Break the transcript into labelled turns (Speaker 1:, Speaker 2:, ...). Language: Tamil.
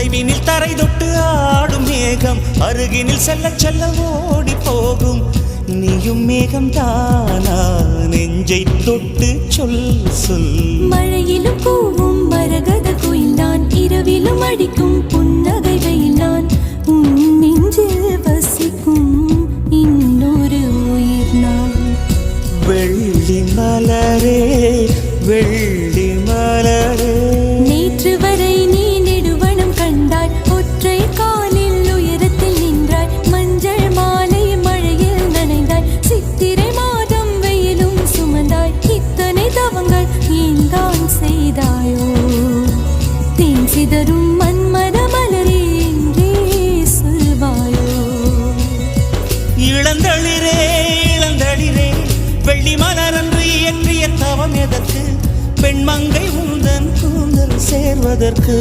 Speaker 1: தொலைவினில் தரை தொட்டு ஆடும் மேகம். அருகினில் செல்ல செல்ல ஓடி போகும். நீயும் மேகம் தானா நெஞ்சை தொட்டு சொல் சொல்.
Speaker 2: மழையிலும் கூவும் மரகத குயில் நான் இரவிலும் அடிக்கும் புன்னகை வெயில் நான் உன் நெஞ்சில் வசிக்கும் இன்னொரு உயிர் நான்.
Speaker 1: வெள்ளி மலரே வெள்ளி மலரே.
Speaker 2: செய்தாயோ? தேன் சிதறும் மன்மத மலரே என்றே சொல்வாயோ?
Speaker 1: இளந்தளிரே இளந்தளிரே வெள்ளி மலரன்று இயற்றிய தவம் எதற்கு? பெண்மங்கை உந்தன் கூந்தல் சேர்வதற்கு.